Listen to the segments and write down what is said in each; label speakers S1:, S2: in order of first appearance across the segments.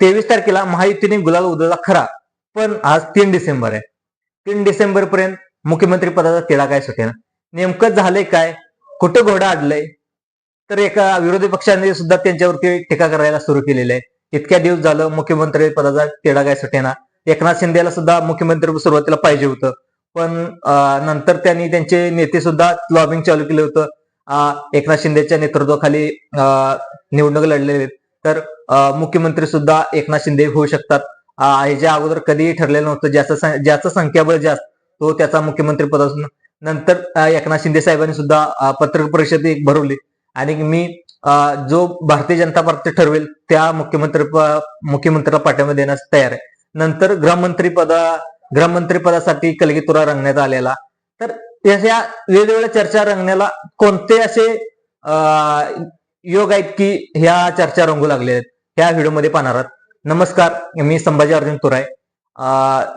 S1: तेवीस तारखेला महायुतीने गुलाल उधळला खरा पण आज तीन डिसेंबर आहे. तीन डिसेंबर पर्यंत मुख्यमंत्री पदाचा तिढा काय सुटेल नेमकं झालंय काय? कुठं घोडा अडलंय तर एका विरोधी पक्षाने सुद्धा त्यांच्यावरती टीका करायला सुरू केलेली आहे. इतक्या दिवस झालं मुख्यमंत्री पदाचा तिढा काय सुटेना? एकनाथ शिंदेला सुद्धा मुख्यमंत्री सुरुवातीला पाहिजे होतं. पण नंतर त्यांनी त्यांचे नेते सुद्धा लॉबिंग चालू केलं होतं. एकनाथ शिंदेच्या नेतृत्वाखाली अं, निवडणूक लढलेले आहेत. तर मुख्यमंत्री सुद्धा एकनाथ शिंदे होऊ शकतात. ह्याच्या अगोदर कधीही ठरलेलं नव्हतं ज्याचं ज्याचं संख्याबळ जास्त तो त्याचा मुख्यमंत्री पदापासून नंतर एकनाथ शिंदे साहेबांनी सुद्धा पत्रकार परिषद एक भरवली. आणि मी जो भारतीय जनता पार्टी ठरवेल त्या मुख्यमंत्री मुख्यमंत्र्याला पाठिंबा देण्यास तयार आहे. नंतर गृहमंत्री पदा गृहमंत्री पदासाठी कलगीतुरा रंगण्यात आलेला. तर या वेगवेगळ्या चर्चा रंगण्याला कोणते असे योग आहेत की ह्या चर्चा रंगू लागल्या आहेत. ह्या व्हिडिओमध्ये पाहणार आहात. नमस्कार मी संभाजी अर्जुन तुराय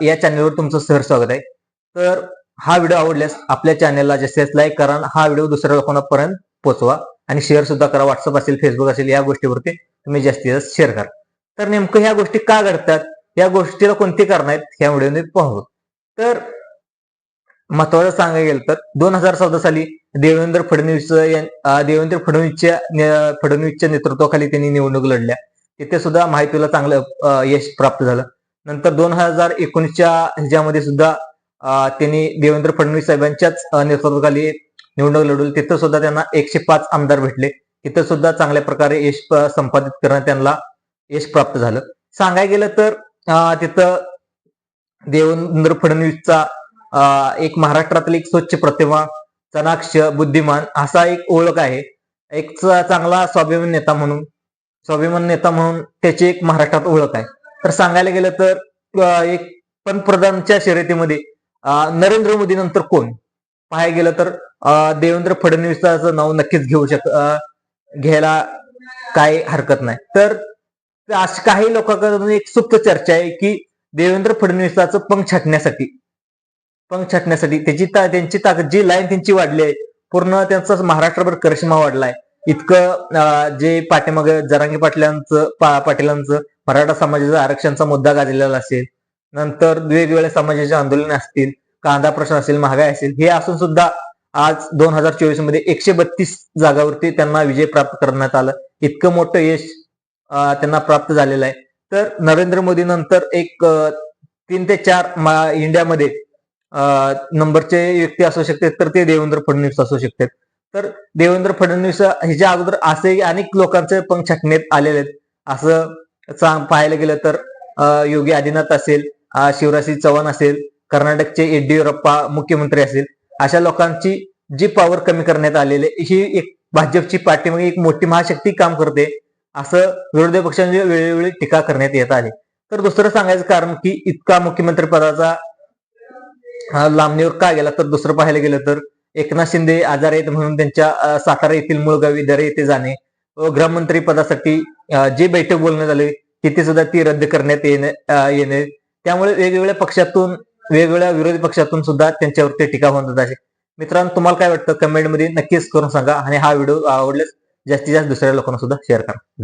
S1: या चॅनलवर तुमचं सहर स्वागत आहे. तर हा व्हिडिओ आवडल्यास आपल्या चॅनलला जास्तीत जास्त लाईक करा हा व्हिडिओ दुसऱ्या लोकांपर्यंत पोहोचवा आणि शेअर सुद्धा करा. व्हॉट्सअप असेल फेसबुक असेल या गोष्टीवरती तुम्ही जास्तीत जास्त शेअर करा. तर नेमकं ह्या गोष्टी का घडतात? या गोष्टीला कोणती कारण आहेत? ह्या व्हिडिओमध्ये पाहू. तर महत्वाचं सांगायला गेलं तर दोन हजार चौदा साली देवेंद्र फडणवीस देवेंद्र फडणवीसच्या फडणवीसच्या नेतृत्वाखाली त्यांनी निवडणूक लढल्या. तिथे सुद्धा माहितीला चांगलं यश प्राप्त झालं. नंतर दोन हजार एकोणीसच्या ह्याच्यामध्ये सुद्धा त्यांनी देवेंद्र फडणवीस साहेबांच्याच नेतृत्वाखाली निवडणूक लढवली. तिथं सुद्धा त्यांना एकशे पाच आमदार भेटले. तिथं सुद्धा चांगल्या प्रकारे यश संपादित करणं त्यांना यश प्राप्त झालं. सांगायला गेलं तर तिथं देवेंद्र फडणवीसचा एक महाराष्ट्रातील एक स्वच्छ प्रतिमा चनाक्ष बुद्धिमान असा एक ओळख आहे. एक चांगला स्वाभिमान नेता म्हणून स्वाभिमान नेता म्हणून त्याची एक महाराष्ट्रात ओळख आहे. तर सांगायला गेलं तर एक पंतप्रधानच्या शर्यतीमध्ये नरेंद्र मोदी नंतर कोण? पाहायला गेलं तर देवेंद्र फडणवीसाचं नाव नक्कीच घेऊ शक घ्यायला काही हरकत नाही. तर अशी काही लोकांकडून एक सुप्त चर्चा आहे की देवेंद्र फडणवीसाचं पंख छाटण्यासाठी पंख छाटण्यासाठी त्याची त्यांची ताकद जी लाईन त्यांची वाढली आहे पूर्ण त्यांचा महाराष्ट्रभर करिश्मा वाढलाय. इतकं जे पाठीमाग जरांगी पाटलांचं पा- पाटीलांचं मराठा समाजाचा आरक्षणचा मुद्दा गाजलेला असेल नंतर वेगवेगळ्या समाजाचे आंदोलन असतील कांदा प्रश्न असेल महागाई असेल हे असून सुद्धा आज दोन हजार चोवीसमध्ये एकशे बत्तीस जागावरती त्यांना विजय प्राप्त करण्यात आलं. इतकं मोठं यश त्यांना प्राप्त झालेलं आहे. तर नरेंद्र मोदी नंतर एक तीन ते चार इंडियामध्ये नंबरचे व्यक्ती असू शकतात तर ते देवेंद्र फडणवीस असू शकतात तर देवेंद्र फडणवीस ह्याच्या अगोदर असे अनेक लोकांचे पंख छाटण्यात आलेले आहेत. असं सांग पाहायला गेलं तर योगी आदिनाथ असेल शिवराज चव्हाण असेल कर्नाटकचे येडियुरप्पा मुख्यमंत्री असेल अशा लोकांची जी पॉवर कमी करण्यात आलेली आहे, ही एक भाजपची पाठीमागे म्हणजे एक मोठी महाशक्ती काम करते असं विरोधी पक्षांची वेळोवेळी टीका करण्यात येत आहे. तर दुसरं सांगायचं कारण की इतका मुख्यमंत्री पदाचा हा लांबणीवर का गेला? तर दुसरं पाहायला गेलं तर एकनाथ शिंदे आजार आहेत म्हणून त्यांच्या सातारा येथील मुळगावी दरे येथे जाणे. व गृहमंत्री पदासाठी जे बैठक बोलण्यात आली तिथे सुद्धा ती रद्द करण्यात येणे येणे. त्यामुळे वेगवेगळ्या पक्षातून वेगवेगळ्या विरोधी पक्षातून सुद्धा त्यांच्यावरती टीका होत आहे. मित्रांनो तुम्हाला काय वाटतं? कमेंटमध्ये नक्कीच करून सांगा आणि हा व्हिडिओ आवडल्यास जास्तीत जास्त दुसऱ्या लोकांना सुद्धा शेअर करा.